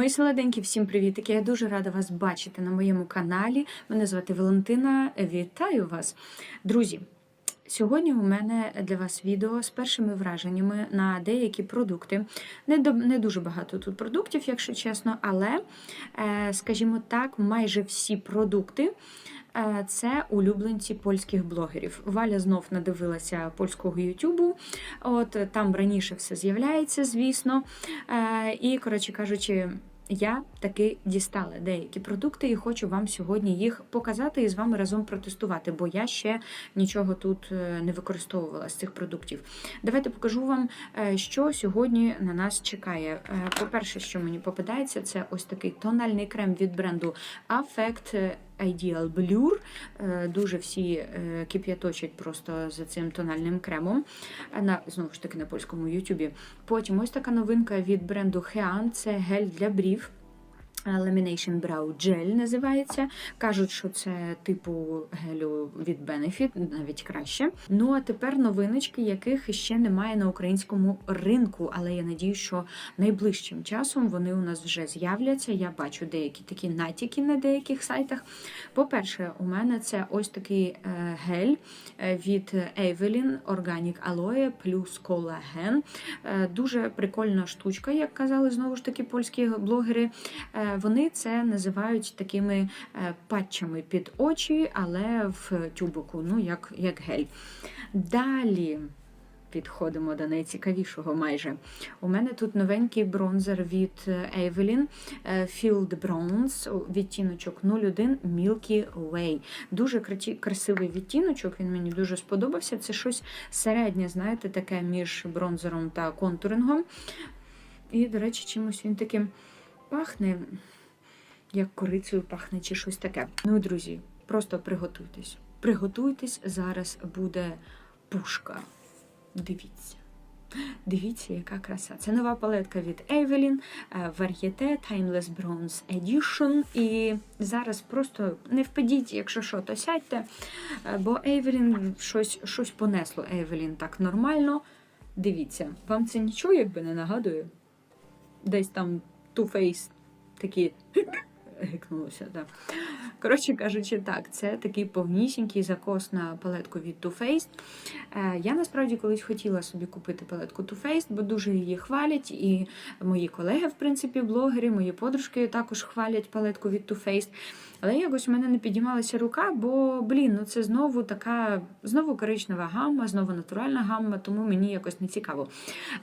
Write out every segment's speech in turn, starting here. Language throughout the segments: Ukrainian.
Мої солоденькі, всім привітики! Я дуже рада вас бачити на моєму каналі. Мене звати Валентина. Вітаю вас, друзі! Сьогодні у мене для вас відео з першими враженнями на деякі продукти. Не до не дуже багато тут продуктів, якщо чесно, але, е, скажімо так, майже всі продукти. е, Це улюбленці польських блогерів. Валя знов надивилася польського Ютубу. От там раніше все з'являється, звісно. Е, І, коротше кажучи, я таки дістала деякі продукти і хочу вам сьогодні їх показати і з вами разом протестувати, бо я ще нічого тут е, не використовувала з цих продуктів. Давайте покажу вам, е, що сьогодні на нас чекає. Е, По-перше, що мені попадається, це ось такий тональний крем від бренду Affect Ideal Blur. Е, Дуже всі е, кип'яточать просто за цим тональним кремом. На, знову ж таки на польському ютубі. Потім ось така новинка від бренду Hean, це гель для брів. Lamination Brow Gel називається. Кажуть, що це типу гелю від Benefit, навіть краще. Ну а тепер новиночки, яких ще немає на українському ринку, але я надію, що найближчим часом вони у нас вже з'являться. Я бачу деякі такі натяки на деяких сайтах. По-перше, у мене це ось такий е, гель е, від Evelyn Organic Aloe плюс Collagen. Е, Дуже прикольна штучка, як казали знову ж таки польські блогери. Е, Вони це називають такими е, патчами під очі, але в тюбику, ну як, як гель. Далі. Підходимо до найцікавішого майже. У мене тут новенький бронзер від Evelyn е, Field Bronze, відтіночок 01 Milky Way. Дуже красивий відтіночок, він мені дуже сподобався. Це щось середнє, знаєте, таке між бронзером та контурингом. І, до речі, чимось він таким пахне, як корицею пахне, чи щось таке. Ну, друзі, просто приготуйтесь. Приготуйтесь, зараз буде пушка. Дивіться. Дивіться, яка краса. Це нова палетка від Evelyn, е, Varieté Timeless Bronze Edition. І зараз просто не впадіть, якщо що, то сядьте. Е, Бо Evelyn щось, щось понесло Evelyn так нормально. Дивіться, вам це нічого якби не нагадує? Десь там Too Faced такі гикнулося, так. Коротше кажучи, так, це такий повнісінький закос на палетку від Too Faced. Е, Я насправді колись хотіла собі купити палетку Too Faced, бо дуже її хвалять. І мої колеги, в принципі, блогери, мої подружки також хвалять палетку від Too Faced. Але якось у мене не підіймалася рука, бо, блін, ну це знову така, знову коричнева гамма, знову натуральна гамма, тому мені якось не цікаво.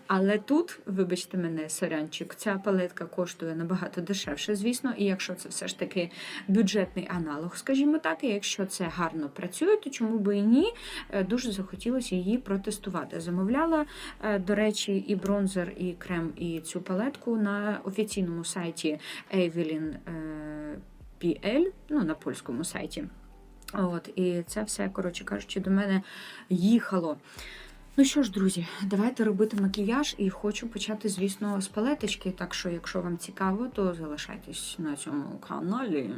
Але тут, вибачте мене, сорянчик, ця палетка коштує набагато дешевше, звісно, і якщо це все ж таки бюджетний аналог, скажімо так, і якщо це гарно працює, то чому би і ні, Е, дуже захотілося її протестувати. Замовляла, е, до речі, і бронзер, і крем, і цю палетку на офіційному сайті Evelyn е, PL, ну, на польському сайті. От, і це все, коротше кажучи, до мене їхало. Ну що ж, друзі, давайте робити макіяж і хочу почати, звісно, з палеточки. Так що, якщо вам цікаво, то залишайтесь на цьому каналі.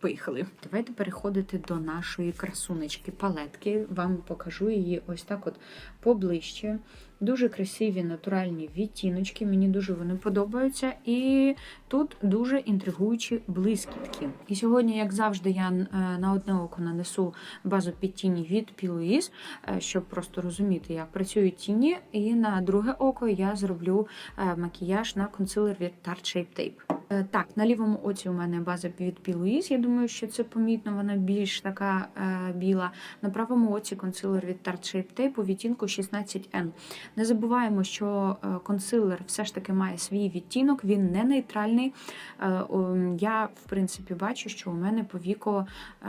Поїхали. Давайте переходити до нашої красунечки палетки. Вам покажу її ось так от поближче. Дуже красиві натуральні відтіночки, мені дуже вони подобаються. І тут дуже інтригуючі блискітки. І сьогодні, як завжди, я е, на одне око нанесу базу під тіні від P. е, щоб просто розуміти, як працюють тіні. І на друге око я зроблю е, макіяж на консилер від Tarte Shape Tape. Е, Так, на лівому оці у мене база від P. Я думаю, що це помітно, вона більш така е, біла. На правому оці консилер від Tarte Shape Tape у відтінку 16N. Не забуваємо, що е, консилер все ж таки має свій відтінок, він не нейтральний. Е, о, Я, в принципі, бачу, що у мене повіко е,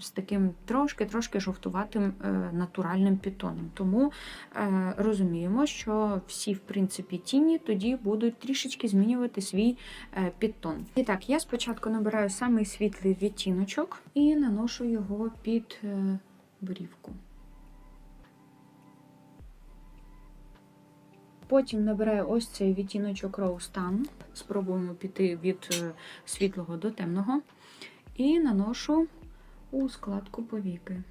з таким трошки-трошки жовтуватим е, натуральним підтоном. Тому е, розуміємо, що всі, в принципі, тіні тоді будуть трішечки змінювати свій е, підтон. І так, я спочатку набираю самий світлий відтіночок і наношу його під е, брівку. Потім набираю ось цей відтіночок Rose Tan. Спробуємо піти від е, світлого до темного. І наношу у складку повіки.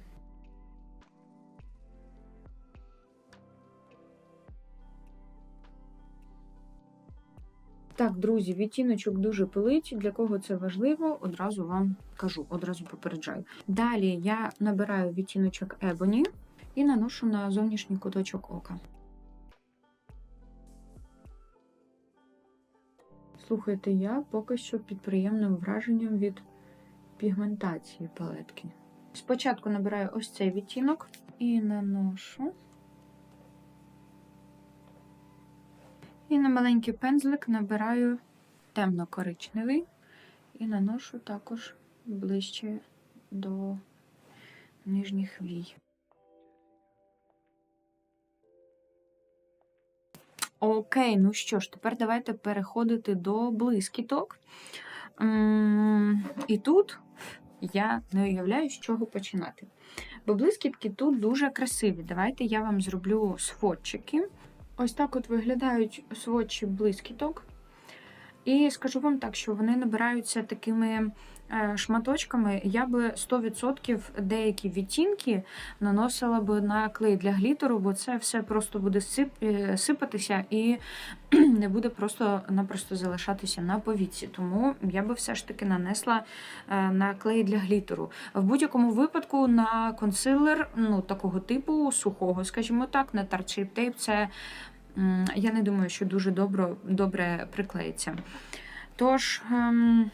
Так, друзі, відтіночок дуже пилить. Для кого це важливо, одразу вам кажу, одразу попереджаю. Далі я набираю відтіночок Ebony і наношу на зовнішній куточок ока. Слухайте, я поки що під приємним враженням від пігментації палетки. Спочатку набираю ось цей відтінок і наношу. І на маленький пензлик набираю темно-коричневий і наношу також ближче до нижніх вій. Окей, ну що ж, тепер давайте переходити до блискіток. І тут я не уявляю, з чого починати. Бо блискітки тут дуже красиві. Давайте я вам зроблю сводчики. Ось так от виглядають сводчі блискіток. І скажу вам так, що вони набираються такими шматочками. Я би 100% деякі відтінки наносила би на клей для глітеру, бо це все просто буде е, сипатися і не буде просто-напросто залишатися на повіці. Тому я би все ж таки нанесла е, на клей для глітеру. В будь-якому випадку на консилер ну, такого типу, сухого, скажімо так, на Shape Tape, це я не думаю, що дуже добре, добре приклеїться. Тож, ем,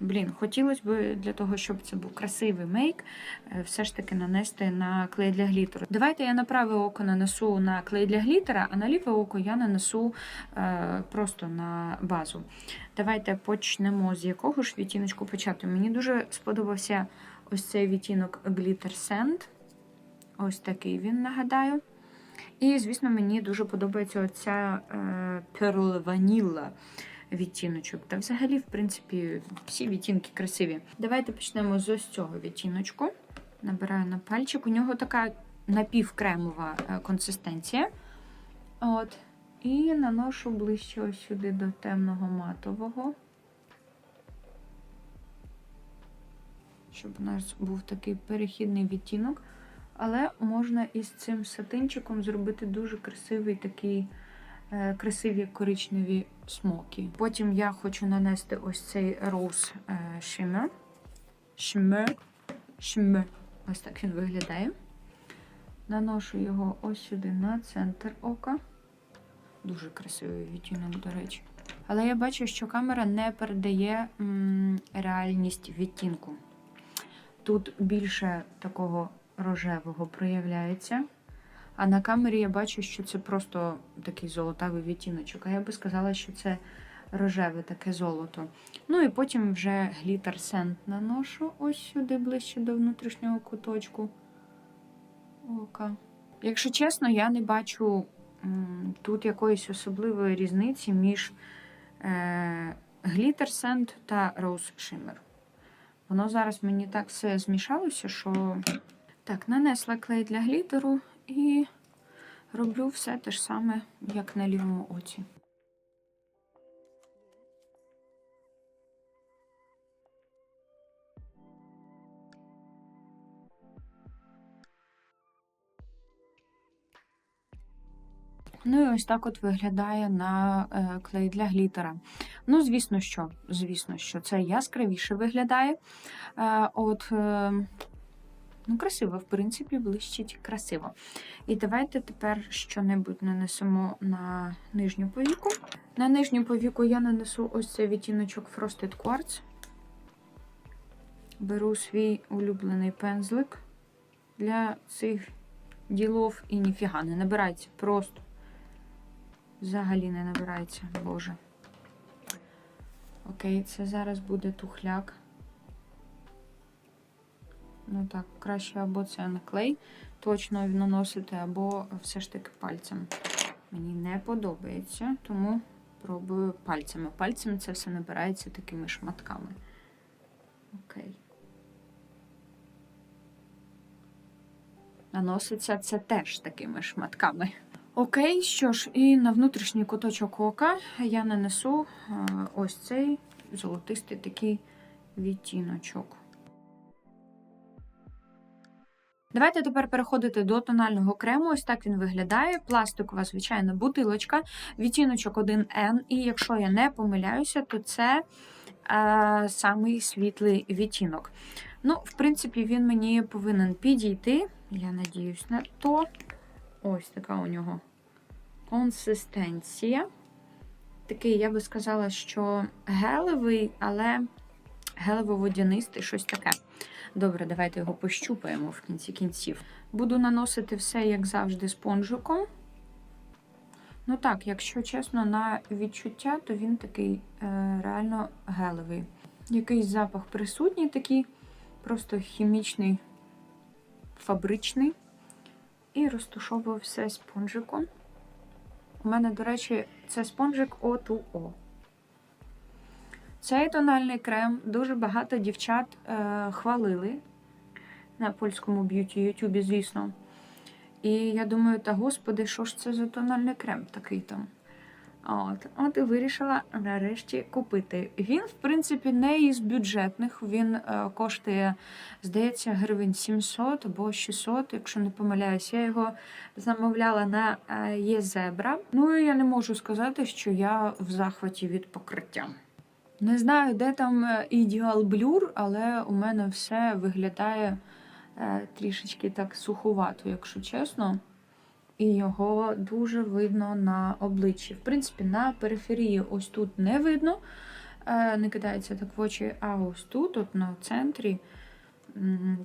блін, хотілося б для того, щоб це був красивий мейк, е, все ж таки нанести на клей для глітеру. Давайте я на праве око нанесу на клей для глітера, а на ліве око я нанесу е, просто на базу. Давайте почнемо з якого ж відтіночку почати. Мені дуже сподобався ось цей відтінок Glitter Sand. Ось такий він, нагадаю. І, звісно, мені дуже подобається оця е, Pearl Vanilla відтіночок. Та взагалі, в принципі, всі відтінки красиві. Давайте почнемо з ось цього відтіночку. Набираю на пальчик. У нього така напівкремова е, консистенція. От. І наношу ближче ось сюди до темного матового. Щоб у нас був такий перехідний відтінок. Але можна із цим сатинчиком зробити дуже красивий такий е, красиві коричневі смоки. Потім я хочу нанести ось цей Rose е, Shimmer. Shimmer. Shimmer. Ось так він виглядає. Наношу його ось сюди на центр ока. Дуже красивий відтінок, до речі. Але я бачу, що камера не передає м, реальність відтінку. Тут більше такого рожевого проявляється. А на камері я бачу, що це просто такий золотавий відтіночок. А я би сказала, що це рожеве таке золото. Ну і потім вже глітер сент наношу ось сюди, ближче до внутрішнього куточку ока. Якщо чесно, я не бачу тут якоїсь особливої різниці між е, глітер сент та роуз шиммер. Воно зараз мені так все змішалося, що. Так, нанесла клей для глітеру і роблю все те ж саме, як на лівому оці. Ну і ось так от виглядає на е, клей для глітера. Ну, звісно, що, звісно, що це яскравіше виглядає. Е, от, е, ну, красиво, в принципі, блищить красиво. І давайте тепер що-небудь нанесемо на нижню повіку. На нижню повіку я нанесу ось цей відтіночок Frosted Quartz. Беру свій улюблений пензлик для цих ділов і ніфіга не набирається просто. Взагалі не набирається, боже. Окей, це зараз буде тухляк. Ну так, краще або це на клей точно наносити, або все ж таки пальцем. Мені не подобається, тому пробую пальцями. Пальцем це все набирається такими шматками. Окей. Наноситься це теж такими шматками. Окей, що ж, і на внутрішній куточок ока я нанесу ось цей золотистий такий відтіночок. Давайте тепер переходити до тонального крему. Ось так він виглядає. Пластикова, звичайно, бутилочка, відтіночок 1N. І якщо я не помиляюся, то це е, самий світлий відтінок. Ну, в принципі, він мені повинен підійти. Я надіюсь на то. Ось така у нього консистенція. Такий, я би сказала, що гелевий, але гелево-водянистий, щось таке. Добре, давайте його пощупаємо в кінці кінців. Буду наносити все, як завжди, спонжиком. Ну так, якщо чесно, на відчуття, то він такий е, реально гелевий. Якийсь запах присутній, такий, просто хімічний, фабричний. І розтушовую все спонжиком. У мене, до речі, це спонжик O2O. Цей тональний крем дуже багато дівчат е, хвалили на польському б'юті Ютубі, звісно. І я думаю, та господи, що ж це за тональний крем такий там? От, от і вирішила нарешті купити. Він, в принципі, не із бюджетних. Він е, коштує, здається, гривень 700 або 600, якщо не помиляюсь. Я його замовляла на е, Єзебра. Ну і я не можу сказати, що я в захваті від покриття. Не знаю, де там е, ідеал блюр, але у мене все виглядає е, трішечки так суховато, якщо чесно. І його дуже видно на обличчі. В принципі, на периферії ось тут не видно, е, не кидається так в очі, а ось тут, от на центрі,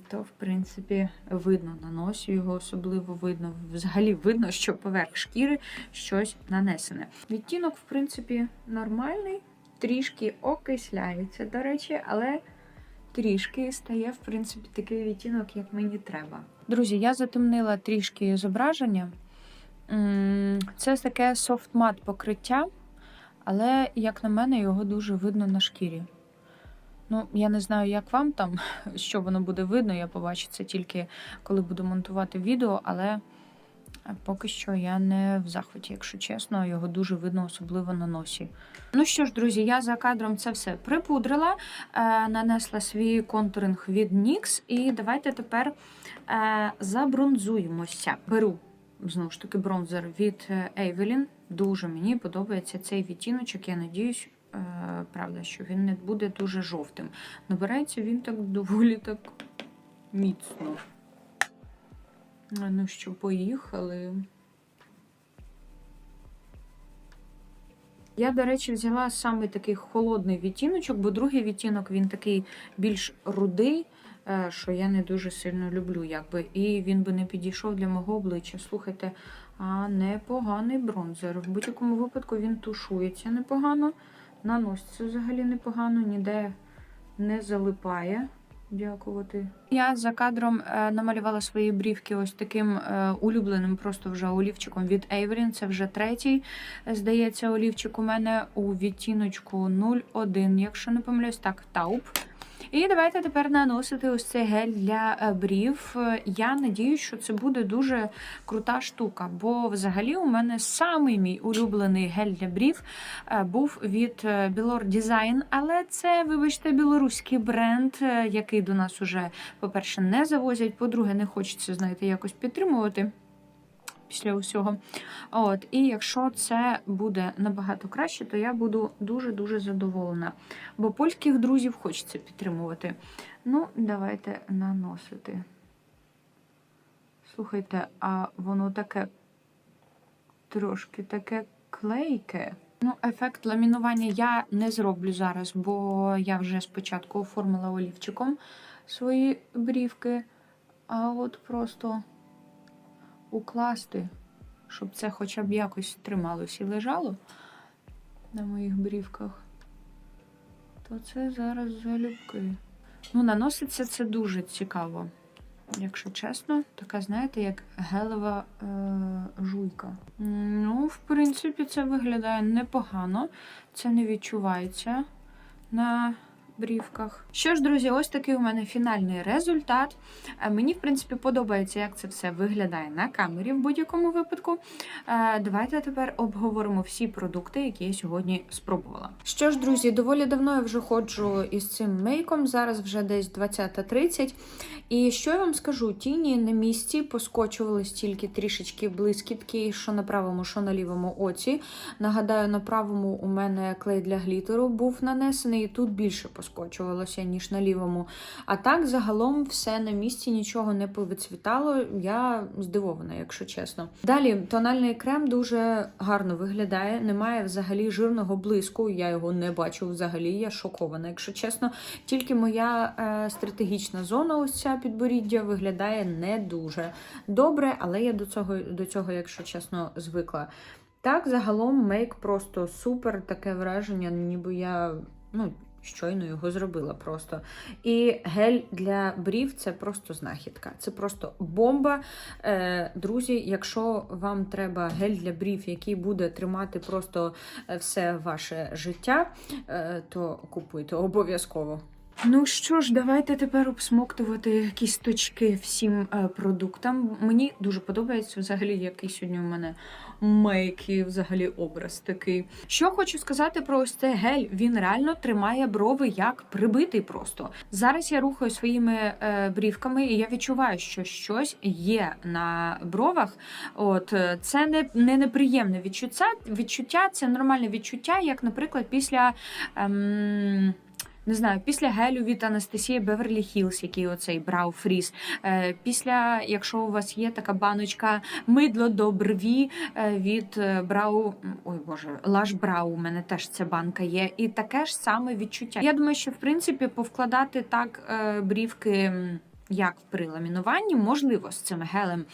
то, в принципі, видно на носі його особливо видно. Взагалі видно, що поверх шкіри щось нанесене. Відтінок, в принципі, нормальний, трішки окисляється, до речі, але трішки стає, в принципі, такий відтінок, як мені треба. Друзі, я затемнила трішки зображення. Це таке софт-мат покриття, але, як на мене, його дуже видно на шкірі. Ну, я не знаю, як вам там, що воно буде видно. Я побачу це тільки коли буду монтувати відео, але поки що я не в захваті, якщо чесно, його дуже видно, особливо на носі. Ну що ж, друзі, я за кадром це все припудрила, е, нанесла свій контуринг від NYX, і давайте тепер е, забронзуємося. Беру знову ж таки бронзер від е, Evelyn. Дуже мені подобається цей відтіночок. Я надіюсь, правда, що він не буде дуже жовтим. Набирається він так доволі так міцно. Ну що, поїхали. Я, до речі, взяла саме такий холодний відтіночок, бо другий відтінок він такий більш рудий, е, що я не дуже сильно люблю, якби. І він би не підійшов для мого обличчя. Слухайте, а непоганий бронзер. В будь-якому випадку він тушується непогано, наноситься взагалі непогано, ніде не залипає. Дякувати. Я за кадром е, намалювала свої брівки ось таким е, улюбленим просто вже олівчиком від Ейврін. Це вже третій, е, здається, олівчик у мене у відтіночку 01, якщо не помиляюсь, так, тауп. І давайте тепер наносити ось цей гель для е, брів. Е, Я надію, що це буде дуже крута штука, бо взагалі у мене самий мій улюблений гель для брів е, був від е, Білор Design, але це, вибачте, білоруський бренд, е, який до нас уже, по-перше, не завозять, по-друге, не хочеться, знаєте, якось підтримувати. Після усього. От, І якщо це буде набагато краще, то я буду дуже-дуже задоволена. Бо польських друзів хочеться підтримувати. Ну, давайте наносити. Слухайте, а воно таке трошки таке клейке. Ну, ефект ламінування я не зроблю зараз, бо я вже спочатку оформила олівчиком свої брівки. А от просто укласти, щоб це хоча б якось трималось і лежало на моїх брівках, то це зараз залюбки. Ну, наноситься це дуже цікаво. Якщо чесно, така, знаєте, як гелева е, жуйка. Ну, в принципі, це виглядає непогано, це не відчувається на брівках. Що ж, друзі, ось такий у мене фінальний результат. Е, Мені, в принципі, подобається, як це все виглядає на камері в будь-якому випадку. Е, Давайте тепер обговоримо всі продукти, які я сьогодні спробувала. Що ж, друзі, доволі давно я вже ходжу із цим мейком. Зараз вже десь 20.30. І що я вам скажу? Тіні на місці поскочувались тільки трішечки блискітки, що на правому, що на лівому оці. Нагадаю, на правому у мене клей для глітеру був нанесений, і тут більше поскочувалося, ніж на лівому. А так, загалом, все на місці, нічого не повицвітало. Я здивована, якщо чесно. Далі, тональний крем дуже гарно виглядає, немає взагалі жирного блиску. Я його не бачу взагалі. Я шокована, якщо чесно. Тільки моя е, стратегічна зона, ось ця підборіддя, виглядає не дуже добре, але я до цього, до цього, якщо чесно, звикла. Так, загалом мейк просто супер, таке враження, ніби я ну, щойно його зробила просто. І гель для брів це просто знахідка. Це просто бомба. Е, друзі, якщо вам треба гель для брів, який буде тримати просто е, все ваше життя, е, то купуйте обов'язково. Ну що ж, давайте тепер обсмоктувати кісточки всім е, продуктам. Мені дуже подобається взагалі, який сьогодні у мене мейк і взагалі образ такий. Що хочу сказати про ось цей гель. Він реально тримає брови як прибитий просто. Зараз я рухаю своїми е, брівками, і я відчуваю, що щось є на бровах. От е, це не, не неприємне відчуття. Відчуття це нормальне відчуття, як, наприклад, після. Ем, не знаю, після гелю від Анастасії Беверлі Хілс, який оцей брау фріз. Е, після, якщо у вас є така баночка мидло до брові е, від е, брау, ой боже, лаш брау. У мене теж ця банка є. І таке ж саме відчуття. Я думаю, що в принципі повкладати так брівки. Як при ламінуванні, можливо, з цим гелем.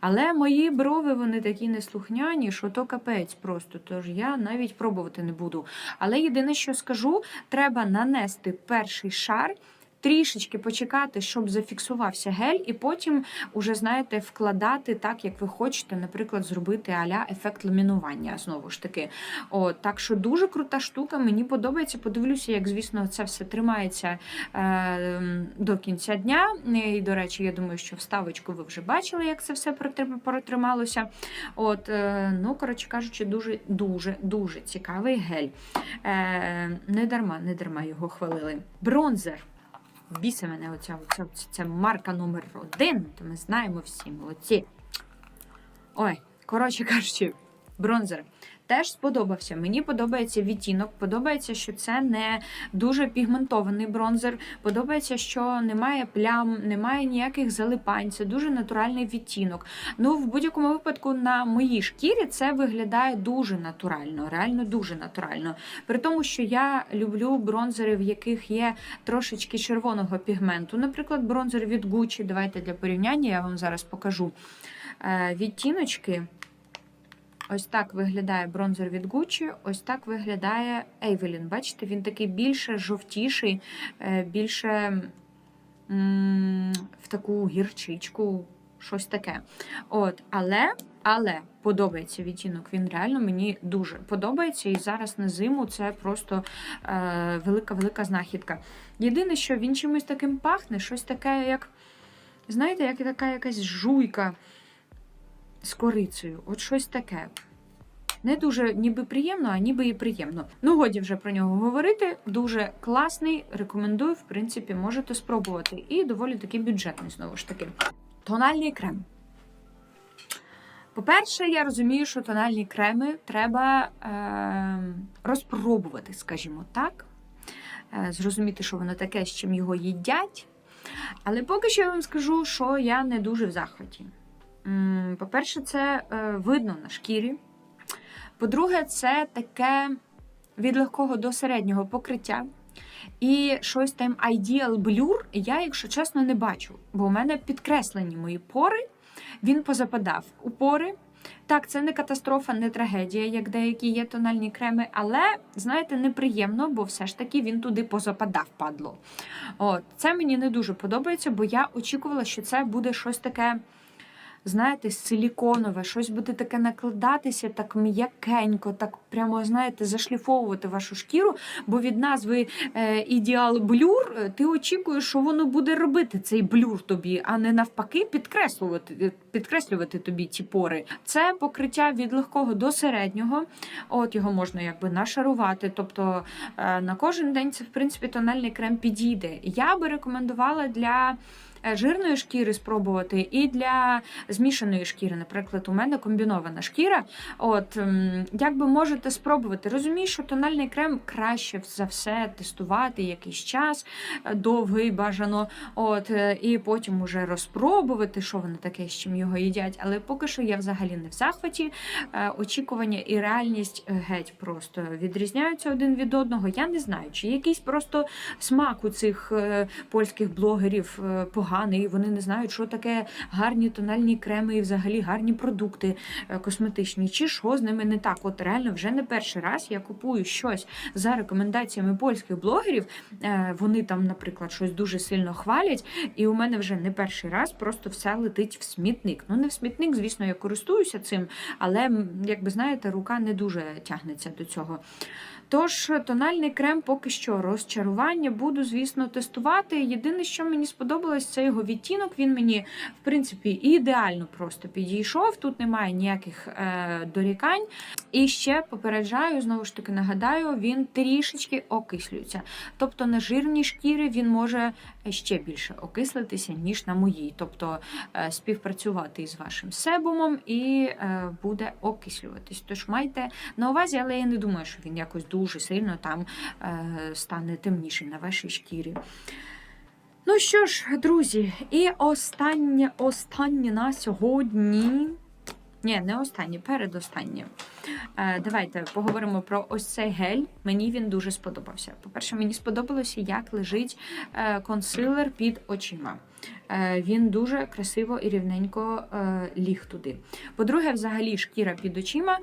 Але мої брови вони такі неслухняні, що то капець просто. Тож я навіть пробувати не буду. Але єдине, що скажу, треба нанести перший шар. Трішечки почекати, щоб зафіксувався гель, і потім уже знаєте вкладати так, як ви хочете, наприклад, зробити аля ефект ламінування. Знову ж таки, От, так що дуже крута штука. Мені подобається. Подивлюся, як звісно, це все тримається е, до кінця дня. І, до речі, я думаю, що вставочку ви вже бачили, як це все протрималося. От, е, ну коротше кажучи, дуже дуже дуже цікавий гель. Е, не дарма, не дарма його хвалили. Бронзер. Бісе мене оця, оця, оця, ця марка номер один, то ми знаємо всі, молодці. Ой, коротше кажучи, бронзер. Теж сподобався. Мені подобається відтінок, подобається, що це не дуже пігментований бронзер. Подобається, що немає плям, немає ніяких залипань. Це дуже натуральний відтінок. Ну, в будь-якому випадку на моїй шкірі це виглядає дуже натурально, реально дуже натурально. При тому, що я люблю бронзери, в яких є трошечки червоного пігменту. Наприклад, бронзер від Gucci. Давайте для порівняння я вам зараз покажу Е, відтіночки. Ось так виглядає бронзер від Gucci, ось так виглядає Evelyn. Бачите, він такий більше жовтіший, е, більше в таку гірчичку, щось таке. От, але, але подобається відтінок. Він реально мені дуже подобається. І зараз на зиму це просто е, велика-велика знахідка. Єдине, що він чимось таким пахне, щось таке, як, знаєте, як така якась жуйка з корицею. От щось таке. Не дуже ніби приємно, а ніби і приємно. Ну, годі вже про нього говорити. Дуже класний, рекомендую, в принципі, можете спробувати. І доволі таки бюджетний, знову ж таки. Тональний крем. По-перше, я розумію, що тональні креми треба е- розпробувати, скажімо так. Е- зрозуміти, що воно таке, з чим його їдять. Але поки що я вам скажу, що я не дуже в захваті. По-перше, це е, видно на шкірі. По-друге, це таке від легкого до середнього покриття. І щось там Ideal Blur я, якщо чесно, не бачу, бо у мене підкреслені мої пори, він позападав у пори. Так, це не катастрофа, не трагедія, як деякі є тональні креми, але, знаєте, неприємно, бо все ж таки він туди позападав, падло. От, Це мені не дуже подобається, бо я очікувала, що це буде щось таке знаєте, силіконове, щось буде таке накладатися, так м'якенько, так прямо, знаєте, зашліфовувати вашу шкіру, бо від назви е, ідеал блюр е, ти очікуєш, що воно буде робити цей блюр тобі, а не навпаки підкреслювати, підкреслювати тобі ті пори. Це покриття від легкого до середнього. От його можна якби нашарувати. Тобто е, на кожен день це в принципі тональний крем підійде. Я би рекомендувала для. Е, Жирної шкіри спробувати і для змішаної шкіри. Наприклад, у мене комбінована шкіра. От як би можете спробувати. Розумію, що тональний крем краще за все тестувати якийсь час, е, довгий бажано. От е, і потім уже розпробувати, що воно таке, з чим його їдять. Але поки що я взагалі не в захваті. Очікування і реальність геть просто відрізняються один від одного. Я не знаю, чи якийсь просто смак у цих польських блогерів е, поганий. Вони не знають, що таке гарні тональні креми і взагалі гарні продукти е, косметичні. Чи що з ними не так? От реально вже не перший раз я купую щось за рекомендаціями польських блогерів. Е, Вони там, наприклад, щось дуже сильно хвалять, і у мене вже не перший раз просто все летить в смітник. Ну не в смітник, звісно, я користуюся цим, але як би знаєте, рука не дуже тягнеться до цього. Тож тональний крем поки що розчарування. Буду, звісно, тестувати. Єдине, що мені сподобалось, це його відтінок. Він мені, в принципі, ідеально просто підійшов. Тут немає ніяких е, дорікань. І ще попереджаю, знову ж таки нагадаю, він трішечки окислюється. Тобто на жирній шкірі він може ще більше окислитися, ніж на моїй. Тобто е, співпрацювати із вашим себумом і е, буде окислюватись. Тож майте на увазі, але я не думаю, що він якось дуже сильно там е, стане темніший на вашій шкірі. Ну що ж, друзі, і останнє, останнє на сьогодні. Ні, не останнє, передостаннє. Е, давайте поговоримо про ось цей гель. Мені він дуже сподобався. По-перше, мені сподобалося, як лежить е, консилер під очима. Е, він дуже красиво і рівненько е, ліг туди. По-друге, взагалі шкіра під очима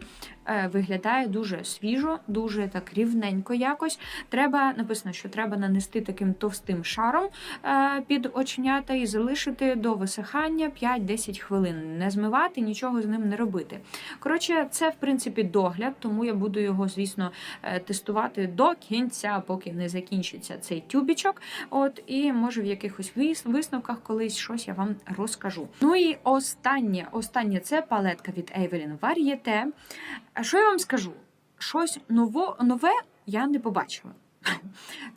е, виглядає дуже свіжо, дуже так рівненько якось. Треба написано, що треба нанести таким товстим шаром під оченята і залишити до висихання 5-10 хвилин. Не змивати, нічого з ним не робити. Коротше, це в принципі догляд, тому я буду його, звісно, тестувати до кінця, поки не закінчиться цей тюбічок. От і може в якихось вис- висновках колись щось я вам розкажу. Ну і останнє, останнє це палетка від Evelyn Varieté. Що я вам скажу? Щось ново, нове я не побачила.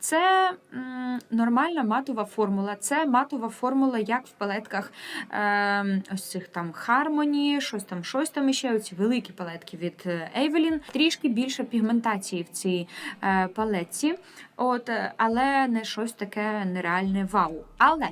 Це м, нормальна матова формула. Це матова формула, як в палетках е, ось цих там Harmony, щось там, щось там іще. Оці великі палетки від е, Evelyn. Трішки більше пігментації в цій е, палетці, от, е, але не щось таке нереальне вау. Але.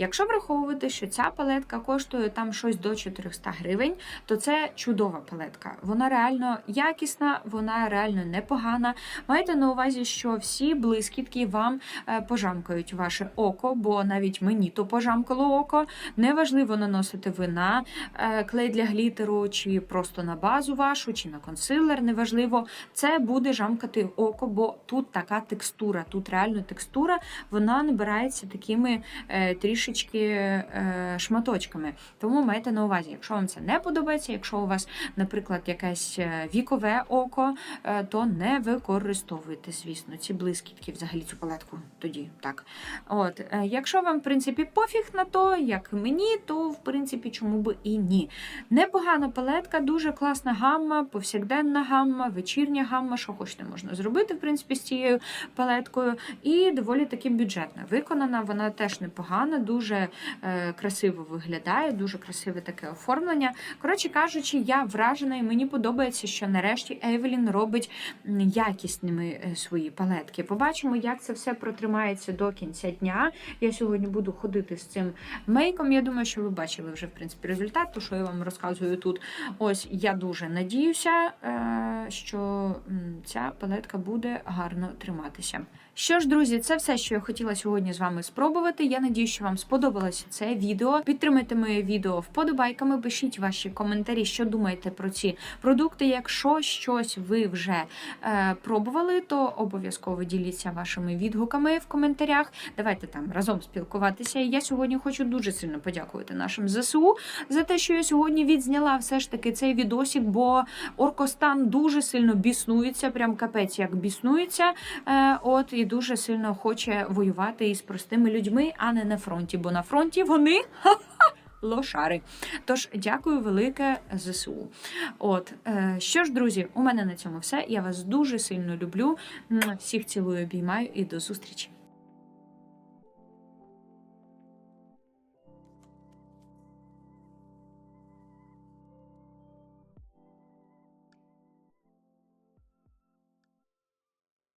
Якщо враховувати, що ця палетка коштує там щось до 400 гривень, то це чудова палетка. Вона реально якісна, вона реально непогана. Майте на увазі, що всі блискітки вам е, пожамкають ваше око, бо навіть мені то пожамкало око. Неважливо наносити ви на е, клей для глітеру, чи просто на базу вашу, чи на консилер, неважливо. Це буде жамкати око, бо тут така текстура, тут реально текстура, вона набирається такими е, трішечки е, шматочками. Тому майте на увазі, якщо вам це не подобається, якщо у вас, наприклад, якесь е, вікове око, е, то не використовуйте, звісно, ці блискітки, взагалі цю палетку тоді. так. От, Якщо вам, в принципі, пофіг на то, як мені, то в принципі чому би і ні. Непогана палетка, дуже класна гамма, повсякденна гамма, вечірня гамма, що хочете можна зробити, в принципі, з цією палеткою. І доволі таки бюджетна. Виконана, вона теж непогана, дуже е, красиво виглядає, дуже красиве таке оформлення. Коротше кажучи, я вражена і мені подобається, що нарешті Евелін робить якісними е, свої палетки. Побачимо, як це все протримається до кінця дня. Я сьогодні буду ходити з цим мейком. Я думаю, що ви бачили вже в принципі результат, то що я вам розказую тут. Ось я дуже надіюся, е, що ця палетка буде гарно триматися. Що ж, друзі, це все, що я хотіла сьогодні з вами спробувати. Я надію, що вам сподобалося це відео. Підтримайте моє відео вподобайками, пишіть ваші коментарі, що думаєте про ці продукти. Якщо щось ви вже е, пробували, то обов'язково діліться вашими відгуками в коментарях. Давайте там разом спілкуватися. Я сьогодні хочу дуже сильно подякувати нашим ЗСУ за те, що я сьогодні відзняла все ж таки цей відосик, бо Оркостан дуже сильно біснується, прям капець як біснується. Е, от і дуже сильно хоче воювати із простими людьми, а не на фронті, бо на фронті вони. Лошари. Тож дякую велике ЗСУ. От е, що ж, друзі, у мене на цьому все. Я вас дуже сильно люблю. Всіх цілую, обіймаю і до зустрічі.